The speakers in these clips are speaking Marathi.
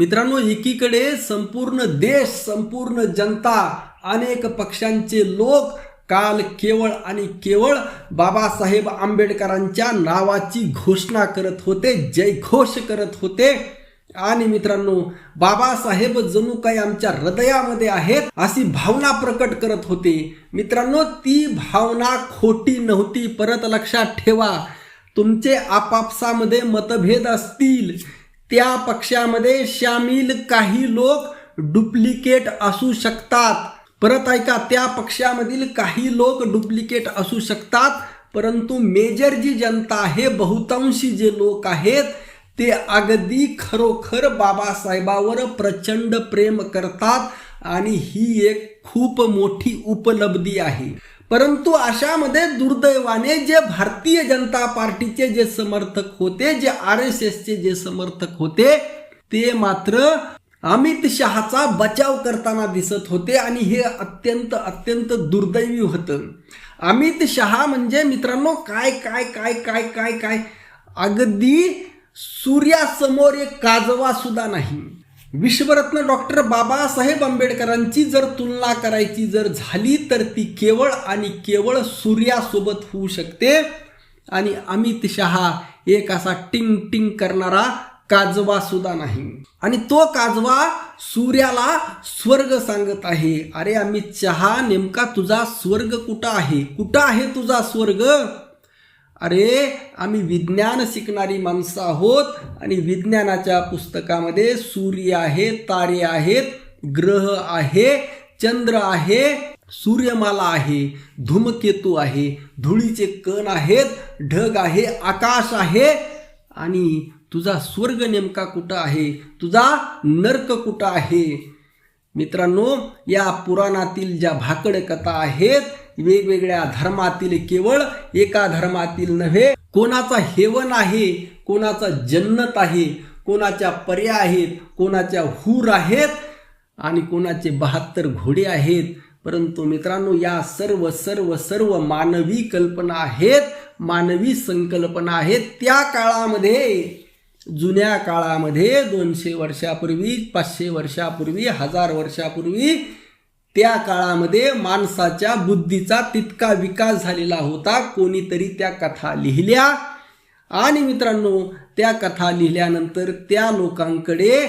मित्रांनो एकीकडे संपूर्ण देश संपूर्ण जनता अनेक पक्षांचे लोक काल केवळ आणि केवळ बाबासाहेब आंबेडकरांच्या नावाची घोषणा करत होते जयघोष करत होते. आणि मित्रांनो बाबासाहेब जणू काही आमच्या हृदयामध्ये आहेत अशी भावना प्रकट करत होते. मित्रांनो ती भावना खोटी नव्हती परत लक्षात ठेवा. तुमचे आपापसामध्ये मतभेद असतील. त्या पक्षामध्ये सामील काही लोक डुप्लिकेट असू शकतात. परत ऐका त्या पक्षामधील काही लोक डुप्लिकेट असू शकतात परंतु मेजर जी जनता आहे बहुतांशी जे लोक आहेत ते अगदी खरोखर बाबासाहेबावर प्रचंड प्रेम करतात आणि ही एक खूप मोठी उपलब्धी आहे. परंतु अशामध्ये दुर्दैवाने जे भारतीय जनता पार्टीचे जे समर्थक होते जे आर एस एसचे जे समर्थक होते ते मात्र अमित शहाचा बचाव करताना दिसत होते आणि हे अत्यंत अत्यंत दुर्दैवी होतं. अमित शहा म्हणजे मित्रांनो काय काय काय काय काय काय? अगदी सूर्यासमोर एक काजवा सुद्धा नाही. विश्वरत्न डॉक्टर बाबासाहेब आंबेडकरांची जर तुलना करायची जर झाली तर ती केवळ आणि केवळ सूर्यासोबत होऊ शकते. आणि अमित शहा एक असा टिंग टिंग करणारा काजवा सुद्धा नाही. आणि तो काजवा सूर्याला स्वर्ग सांगत आहे. अरे अमित शहा नेमका तुझा स्वर्ग कुठं आहे? कुठं आहे तुझा स्वर्ग? अरे आम्ही विज्ञान शिकणारी माणसं आहोत आणि विज्ञानाच्या पुस्तकामध्ये सूर्य आहे तारे आहेत ग्रह आहे चंद्र आहे सूर्यमाला आहे धूमकेतू आहे धुळीचे कण आहेत ढग आहे आकाश आहे. आणि तुझा स्वर्ग नेमका कुठं आहे? तुझा नर्क कुठं आहे? मित्रांनो या पुराणातील ज्या भाकड कथा आहेत वेगवेगळ्या धर्मातील केवळ एका धर्मातील नव्हे कोणाचा हेवन आहे कोणाचा जन्नत आहे कोणाच्या पर्या आहेत कोणाच्या हूर आहेत आणि कोणाचे बहात्तर घोडे आहेत. परंतु मित्रांनो या सर्व सर्व सर्व मानवी कल्पना आहेत मानवी संकल्पना आहेत. त्या काळामध्ये जुन्या काळामध्ये दोनशे वर्षापूर्वी पाचशे वर्षापूर्वी हजार वर्षापूर्वी त्या काळामध्ये माणसाच्या बुद्धीचा तितका विकास झालेला होता. कोणीतरी त्या कथा लिहिल्या. आणि मित्रांनो त्या कथा लिहिल्यानंतर त्या लोकांकडे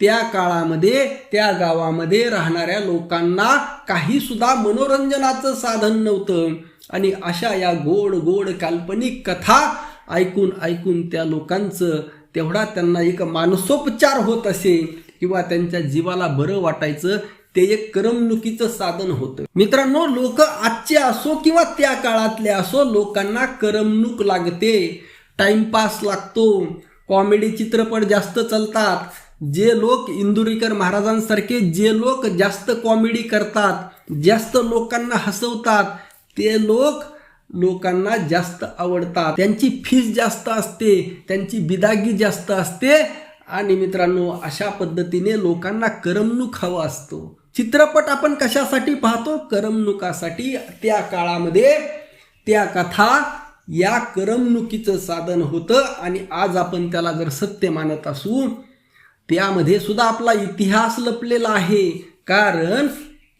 त्या काळामध्ये त्या गावामध्ये राहणाऱ्या लोकांना काही सुद्धा मनोरंजनाचं साधन नव्हतं. आणि अशा या गोड गोड काल्पनिक कथा ऐकून ऐकून त्या लोकांचं तेवढा त्यांना एक मानसोपचार होत असे किंवा त्यांच्या जीवाला बरं वाटायचं ते एक करमणुकीचं साधन होतं. मित्रांनो लोक आजचे असो किंवा त्या काळातले असो लोकांना करमणूक लागते. टाइमपास लागतो. कॉमेडी चित्रपट जास्त चालतात. जे लोक इंदुरीकर महाराजांसारखे जे लोक जास्त कॉमेडी करतात जास्त लोकांना हसवतात ते लोक लोकांना जास्त आवडतात. त्यांची फीस जास्त असते त्यांची बिदागी जास्त असते. आणि मित्रांनो अशा पद्धतीने लोकांना करमणूक हवं असतो. चित्रपट आपण कशासाठी पाहतो? करमणुकासाठी. त्या काळामध्ये त्या कथा या करमणुकीचं साधन होतं आणि आज आपण त्याला जर सत्य मानत असू त्यामध्ये सुद्धा आपला इतिहास लपलेला आहे. कारण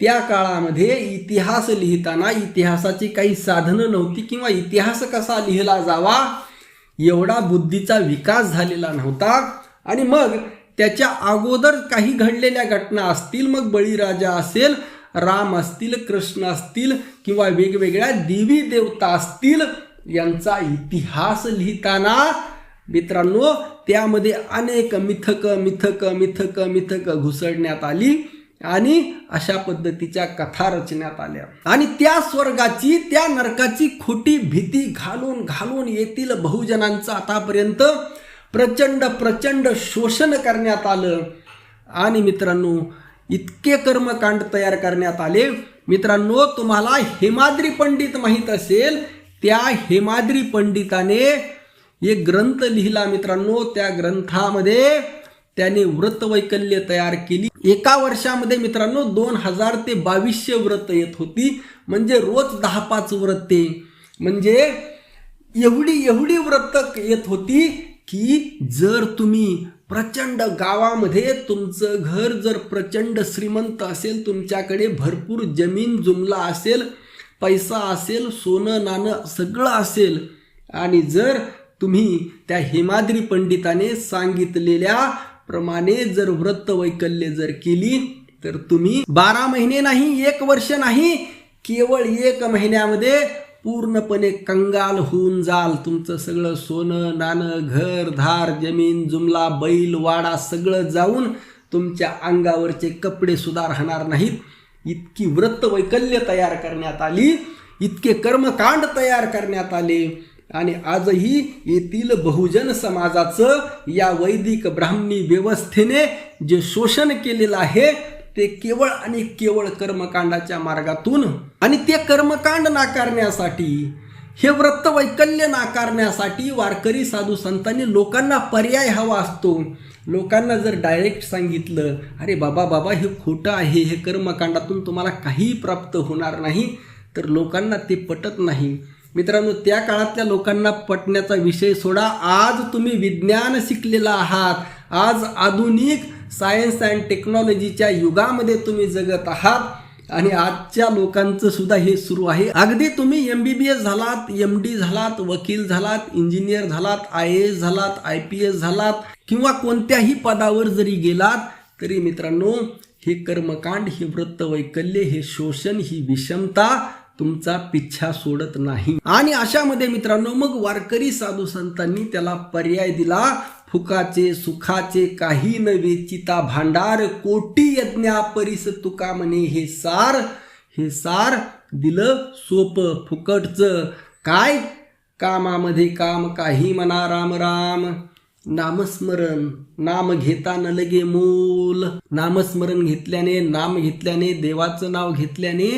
त्या काळामध्ये इतिहास लिहिताना इतिहासाची काही साधनं नव्हती किंवा इतिहास कसा लिहिला जावा एवढा बुद्धीचा विकास झालेला नव्हता. आणि मग त्याच्या अगोदर काही घडलेल्या घटना असतील मग बळीराजा असेल राम असतील कृष्ण असतील किंवा वेगवेगळ्या देवी देवता असतील यांचा इतिहास लिहिताना मित्रांनो त्यामध्ये अनेक मिथक मिथक मिथक मिथक घुसडण्यात आली आणि अशा पद्धतीच्या कथा रचण्यात आल्या. आणि त्या स्वर्गाची त्या नरकाची खोटी भीती घालून घालून येथील बहुजनांचा आतापर्यंत प्रचंड प्रचंड शोषण करण्यात आलं. आणि मित्रांनो इतके कर्मकांड तयार करण्यात आले. मित्रांनो तुम्हाला हेमाद्री पंडित माहीत असेल त्या हेमाद्री पंडिताने एक ग्रंथ लिहिला मित्रांनो. त्या ग्रंथामध्ये त्याने व्रतवैकल्य तयार केली. एका वर्षामध्ये मित्रांनो दोन हजार ते बावीसशे व्रत येत होती. म्हणजे रोज दहा पाच व्रते. म्हणजे एवढी एवढी व्रत येत होती की जर तुम्ही प्रचंड गावामध्ये तुमचं घर जर प्रचंड श्रीमंत असेल तुमच्याकडे भरपूर जमीन जुमला असेल पैसा असेल सोनं नाणं सगळं असेल आणि जर तुम्ही त्या हिमाद्री पंडिताने सांगितलेल्या प्रमाणे जर व्रत वैकल्य जर केली तर तुम्ही बारा महिने नाही एक वर्ष नाही केवळ एक महिन्यामध्ये पूर्णपणे कंगाल होऊन जाल. तुमचं सगळं सोनं नाणं घर धार जमीन जुमला बैल वाडा सगळं जाऊन तुमच्या अंगावरचे कपडे सुद्धा राहणार नाहीत. इतकी व्रत वैकल्य तयार करण्यात आली. इतके कर्मकांड तयार करण्यात आले. आणि आजही येथील बहुजन समाजाचं या वैदिक ब्राह्मणी व्यवस्थेने जे शोषण केलेलं आहे ते केवळ आणि केवळ कर्मकांडाच्या मार्गातून आणि ते कर्मकांड नाकारण्यासाठी हे व्रत वैकल्य नाकारण्यासाठी वारकरी साधू संतांनी लोकांना पर्याय हवा असतो. लोकांना जर डायरेक्ट सांगितलं अरे बाबा बाबा हे खोटं आहे हे कर्मकांडातून तुम्हाला काहीही प्राप्त होणार नाही तर लोकांना ते पटत नाही. मित्रांनो त्या काळातल्या लोकांना पटण्याचा विषय सोडा. आज तुम्ही विज्ञान शिकलेला आहात. आज आधुनिक सायन्स अँड टेक्नॉलॉजीच्या युगामध्ये तुम्ही जगत आहात. आणि आजच्या लोकांचं सुद्धा हे सुरू आहे. अगदी तुम्ही एम बी बी एस झालात एम डी झालात वकील झालात इंजिनियर झालात आय एस झालात आय पी एस झालात किंवा कोणत्याही पदावर जरी गेलात तरी मित्रांनो हे कर्मकांड हे व्रत वैकल्य हे शोषण ही विषमता तुमचा पिच्छा सोडत नाही. आणि अशामध्ये मित्रांनो मग वारकरी साधू संतांनी त्याला पर्याय दिला. फुकाचे सुखाचे काही न वेचिता भांडार कोटी यज्ञा परिस तुका म्हणे हे सार हे सार दिलं सोप फुकटचं. काय? कामामध्ये काम काही म्हणा राम राम. नामस्मरण नाम घेता न लगे मूल. नामस्मरण घेतल्याने नाम घेतल्याने देवाचं नाव घेतल्याने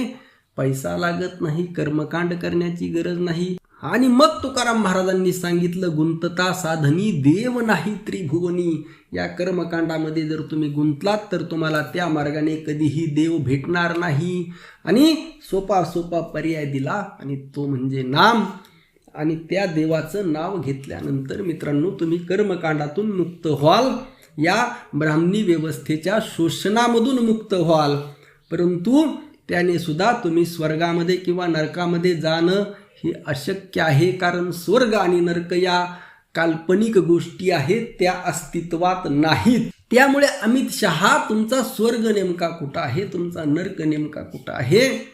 पैसा लागत नाही कर्मकांड करण्याची गरज नाही. आणि मग तुकाराम महाराजांनी सांगितलं गुंतता साधनी देव नाही त्रिभुवनी. या कर्मकांडामध्ये जर तुम्ही गुंतलात तर तुम्हाला त्या मार्गाने कधीही देव भेटणार नाही. आणि सोपा सोपा पर्याय दिला आणि तो म्हणजे नाम. आणि त्या देवाचं नाव घेतल्यानंतर मित्रांनो तुम्ही कर्मकांडातून मुक्त व्हाल. या ब्राह्मणी व्यवस्थेच्या शोषणामधून मुक्त व्हाल. परंतु त्याने सुद्धा तुम्ही स्वर्गामध्ये किंवा नरकामध्ये जाणं हे अशक्य आहे कारण स्वर्ग आणि नरक या काल्पनिक गोष्टी आहेत त्या अस्तित्वात नाहीत. त्यामुळे अमित शहा तुमचा स्वर्ग नेमका कुठं आहे? तुमचा नर्क नेमका कुठं आहे?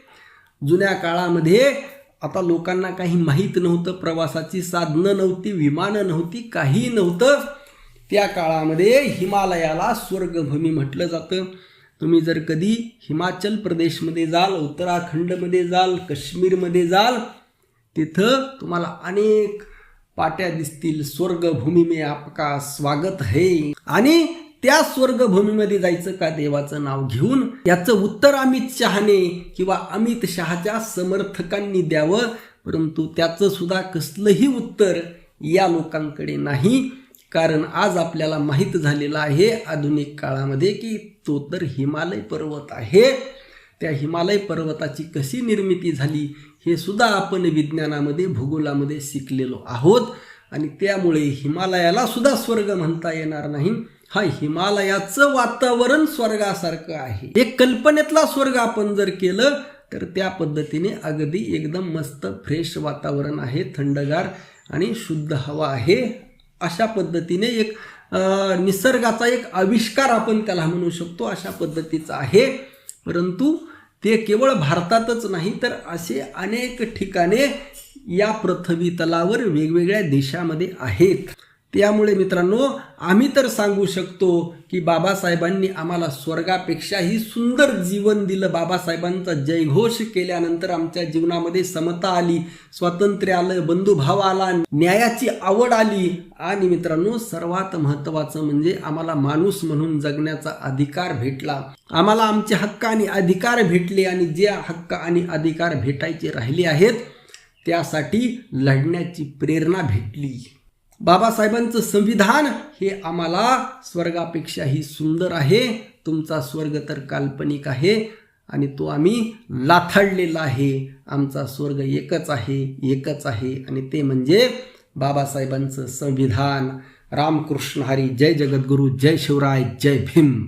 जुन्या काळामध्ये आता लोकांना काही माहीत नव्हतं प्रवासाची साधनं नव्हती विमानं नव्हती काही नव्हतं. त्या काळामध्ये हिमालयाला स्वर्गभूमी म्हटलं जातं. तुम्ही जर कधी हिमाचल प्रदेशमध्ये जाल उत्तराखंडमध्ये जाल काश्मीरमध्ये जाल तिथं तुम्हाला अनेक पाट्या दिसतील. स्वर्गभूमी मे आपका स्वागत है. आणि त्या स्वर्गभूमीमध्ये जायचं का देवाचं नाव घेऊन? याचं उत्तर अमित शहाने किंवा अमित शहाच्या समर्थकांनी द्यावं. परंतु त्याचं सुद्धा कसलंही उत्तर या लोकांकडे नाही. कारण आज आपल्याला माहीत झालेलं आहे आधुनिक काळामध्ये की तो तर हिमालय पर्वत आहे. त्या हिमालय पर्वताची कशी निर्मिती झाली हे सुद्धा आपण विज्ञानामध्ये भूगोलामध्ये शिकलेलो आहोत. आणि त्यामुळे हिमालयाला सुद्धा स्वर्ग म्हणता येणार नाही. हा हिमालयाचं वातावरण स्वर्गासारखं आहे. एक कल्पनेतला स्वर्ग आपण जर केलं तर त्या पद्धतीने अगदी एकदम मस्त फ्रेश वातावरण आहे थंडगार आणि शुद्ध हवा आहे. अशा पद्धतीने एक निसर्गाचा एक आविष्कार आपण त्याला म्हणू शकतो अशा पद्धतीचा आहे. परंतु ते केवळ भारतातच नाही तर असे अनेक ठिकाणे या पृथ्वी तलावर वेगवेगळ्या देशामध्ये आहेत. त्यामुळे मित्रांनो आम्ही तर सांगू शकतो की बाबासाहेबांनी आम्हाला स्वर्गापेक्षाही सुंदर जीवन दिलं. बाबासाहेबांचा जयघोष केल्यानंतर आमच्या जीवनामध्ये समता आली स्वातंत्र्य आलं बंधुभाव आला न्यायाची आवड आली. आणि मित्रांनो सर्वात महत्त्वाचं म्हणजे आम्हाला माणूस म्हणून जगण्याचा अधिकार भेटला. आम्हाला आमचे हक्क आणि अधिकार भेटले आणि जे हक्क आणि अधिकार भेटायचे राहिले आहेत त्यासाठी लढण्याची प्रेरणा भेटली. बाबासाहेबांचं संविधान हे आम्हाला स्वर्गापेक्षाही सुंदर आहे. तुमचा स्वर्ग तर काल्पनिक आहे आणि तो आम्ही लाथाडलेला आहे. आमचा स्वर्ग एकच आहे एकच आहे आणि ते म्हणजे बाबासाहेबांचं संविधान. रामकृष्ण हरी जय जगद्गुरु जय शिवराय जय भीम.